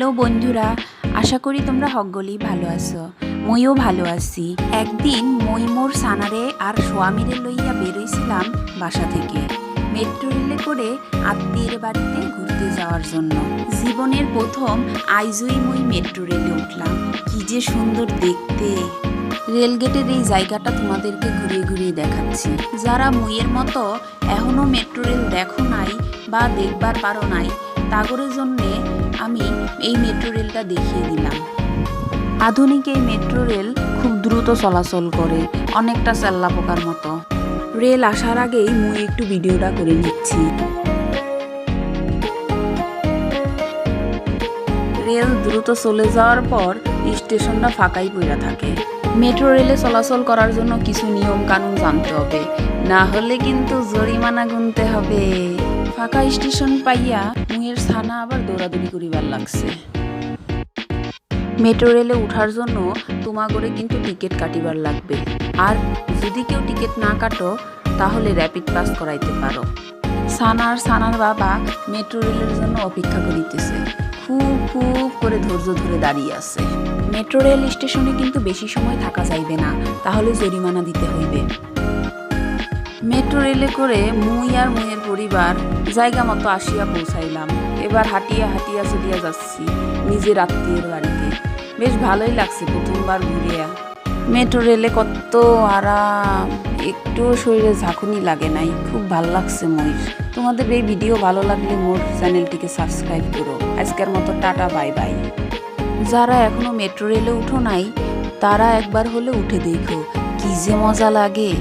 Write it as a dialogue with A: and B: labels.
A: Hello বন্ধুরা, আশা করি তোমরা হকগলি ভালো আছো। মইও ভালো আছি। একদিন মই মোর সানারে আর সোয়ামীরে লইয়া বেরোইছিলাম বাসা থেকে, মেট্রো রেলে করে আত্মীয়ের বাড়িতে ঘুরতে যাওয়ার জন্য। জীবনের প্রথম আইজই মই মেট্রো রেলে উঠলাম। কি যে সুন্দর দেখতে। রেলগেটের এই জায়গাটা তোমাদেরকে ঘুরিয়ে ঘুরিয়ে দেখাচ্ছি। যারা মুইয়ের মতো এখনও মেট্রো রেল দেখো নাই বা দেখবার পারো নাই, তাগরের জন্যে আমি এই মেট্রো রেলটা দেখিয়ে দিলাম। আধুনিক এই মেট্রো রেল খুব দ্রুত চলাচল করে, অনেকটা চেল্লা পোকার মতো। রেল আসার আগেই মুই একটু ভিডিওটা করে নিচ্ছি। রেল দ্রুত চলে যাওয়ার পর স্টেশনটা ফাঁকাই পড়ে থাকে। মেট্রো রেলে চলাচল করার জন্য কিছু নিয়ম কানুন জানতে হবে। না হলে কিন্তু জরিমানা গুনতে হবে। ফাঁকা স্টেশন পাইয়া মুয়ের ছানা আবার দৌড়াদৌড়ি করিবার লাগছে। মেট্রো রেলে উঠার জন্য তোমাগরে কিন্তু টিকিট কাটিবার লাগবে। আর যদি কেউ টিকিট না কাটো, তাহলে র্যাপিড পাস করাইতে পারো। সানার সানার বাবা মেট্রো রেলের জন্য অপেক্ষা করিতেছে। খুব খুব করে ধৈর্য ধরে দাঁড়িয়ে আছে। মেট্রো রেল স্টেশনে কিন্তু বেশি সময় থাকা যাইবে না, তাহলে জরিমানা দিতে হইবে। মেট্রো রেলে করে মুই আর মুইয়ের পরিবার জায়গা মতো আসিয়া পৌঁছাইলাম। এবার হাঁটিয়া হাঁটিয়া চলিয়া যাচ্ছি নিজের আত্মীয়ের বাড়িতে। বেশ ভালোই লাগছে প্রথমবার ঘুরিয়া। মেট্রো রেলে কত আরাম। একটু শরীরে ঝাঁকুনি লাগে নাই। খুব ভালো লাগছে মই তোমাদের এই ভিডিও ভালো লাগলে মোর চ্যানেলটিকে সাবস্ক্রাইব করো। আজকের মতো টাটা, বাই বাই। যারা এখনও মেট্রো রেলে উঠো নাই, তারা একবার হলে উঠে দেখো। কি যে মজা লাগে।